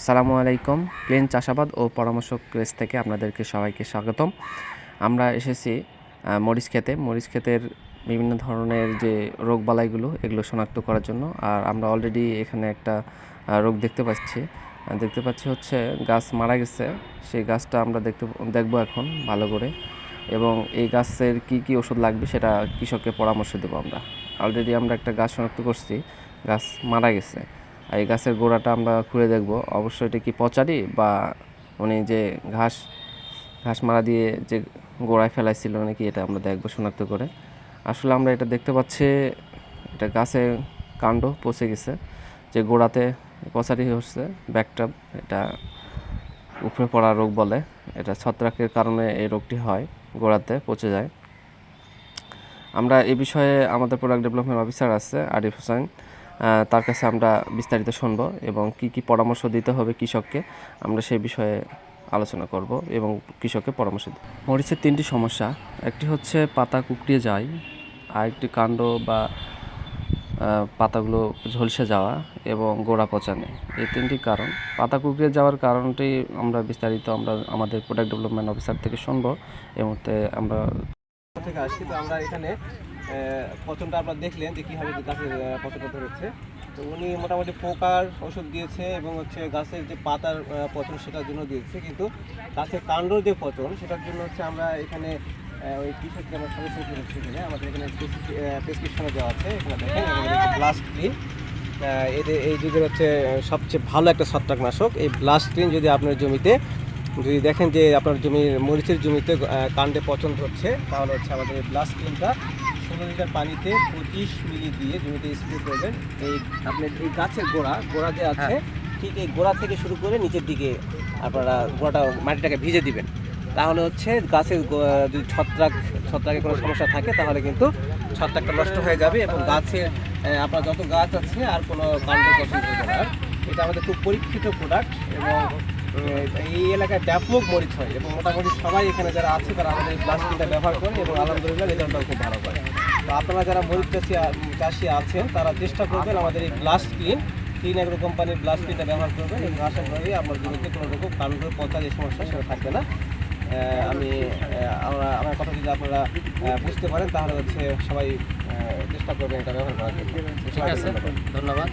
আসসালামু আলাইকুম। প্লেন চাষাবাদ ও পরামর্শক ক্রেস থেকে আপনাদেরকে সবাইকে স্বাগতম। আমরা এসেছি মরিচ ক্ষেতে। মরিচ ক্ষেতের বিভিন্ন ধরনের যে রোগবালাইগুলো এগুলো শনাক্ত করার জন্য। আর আমরা অলরেডি এখানে একটা রোগ দেখতে পাচ্ছি। দেখতে পাচ্ছি হচ্ছে গাছ মারা গেছে। সেই গাছটা আমরা দেখতে, দেখব এখন ভালো করে। এবং এই গাছের কি কি ওষুধ লাগবে সেটা কৃষককে পরামর্শ দেবো আমরা। অলরেডি আমরা একটা গাছ শনাক্ত করছি। গাছ মারা গেছে। এই গাছের গোড়াটা আমরা খুঁড়ে দেখব। অবশ্যই এটা কি পচারি বা উনি যে ঘাস ঘাস মারা দিয়ে যে গোড়ায় ফেলাইছিল নাকি এটা আমরা দেখব শনাক্ত করে। আসলে আমরা এটা দেখতে পাচ্ছি, এটা গাছে কাণ্ড পচে গেছে। যে গোড়াতে পচারি হচ্ছে ব্যাকটাপ এটা উপরে পড়া রোগ বলে। এটা ছত্রাকের কারণে এই রোগটি হয়, গোড়াতে পচে যায়। আমরা এ বিষয়ে আমাদের প্রোডাক্ট ডেভেলপমেন্ট অফিসার আছে, আরিফ হোসেন। তার কাছে আমরা বিস্তারিত শুনব এবং কি কি পরামর্শ দিতে হবে কৃষককে আমরা সেই বিষয়ে আলোচনা করব এবং কৃষককে পরামর্শ দেব। মরিচের তিনটি সমস্যা, একটি হচ্ছে পাতা কুকড়িয়ে যায় আর একটি কাণ্ড বা পাতাগুলো ঝলসে যাওয়া এবং গোড়া পচানে। এই তিনটি কারণ। পাতা কুকড়িয়ে যাওয়ার কারণটি আমরা বিস্তারিত আমরা আমাদের প্রোডাক্ট ডেভেলপমেন্ট অফিসার থেকে শুনব। এই মুহূর্তে আমরা থেকে আসছি, তো আমরা এখানে পচনটা আপনারা দেখলেন যে কীভাবে গাছের পচনটা ধরেছে। তো উনি মোটামুটি পোকার ওষুধ দিয়েছে এবং হচ্ছে গাছের যে পাতার পচন সেটার জন্য দিয়েছে। কিন্তু গাছের কাণ্ডর যে পচন সেটার জন্য হচ্ছে আমরা এখানে ওই কৃষককে আমরা সদস্য করেছি এখানে। আমাদের এখানে প্রেসক্রিপশনে দেওয়া আছে। এখানে দেখেন ব্লাস্ট ক্লিন এদের, এই যুগের হচ্ছে সবচেয়ে ভালো একটা ছত্রাকনাশক। এই ব্লাস্ট ক্লিন যদি আপনার জমিতে, যদি দেখেন যে আপনার জমির মরিচের জমিতে কাণ্ডে পচন হচ্ছে তাহলে হচ্ছে আমাদের এই ব্লাস্ট ক্রিমটা ষোলো লিটার পানিতে পঁচিশ মিলি দিয়ে জমিতে স্প্রে করবেন এই আপনার এই গাছের গোড়া গোড়া যে আছে ঠিক এই গোড়া থেকে শুরু করে নিচের দিকে আপনারা গোড়াটা মাটিটাকে ভিজে দিবেন। তাহলে হচ্ছে গাছের যদি ছত্রাক ছত্রাকের কোনো সমস্যা থাকে তাহলে কিন্তু ছত্রাকটা নষ্ট হয়ে যাবে এবং গাছের আপনার যত গাছ আছে আর কোনো কাণ্ড পছন্দ হবে না। এটা আমাদের খুব পরীক্ষিত প্রোডাক্ট এবং এই এলাকায় ব্যাপক মরিচ হয় এবং মোটামুটি সবাই এখানে যারা আছে তারা আমাদের এই প্লাস্টিকটা ব্যবহার করে এবং আলহামদুলিল্লাহ রেজাল্টটাও খুব ভালো করে। তো আপনারা যারা মরিচ চাষি চাষি আছেন, তারা চেষ্টা করবেন আমাদের এই ব্লাস্ট ক্লিন ক্লিন এগ্রো কোম্পানির ব্লাস্ট ক্লিনটা ব্যবহার করবেন এবং আশা করি আমার জমিতে কোনো রকম কাণ্ড পচা যে সমস্যা সেটা থাকবে না। আমি আমরা, আমার কথা যদি আপনারা বুঝতে পারেন, তাহলে হচ্ছে সবাই চেষ্টা করবেন এটা ব্যবহার করার জন্য। ধন্যবাদ।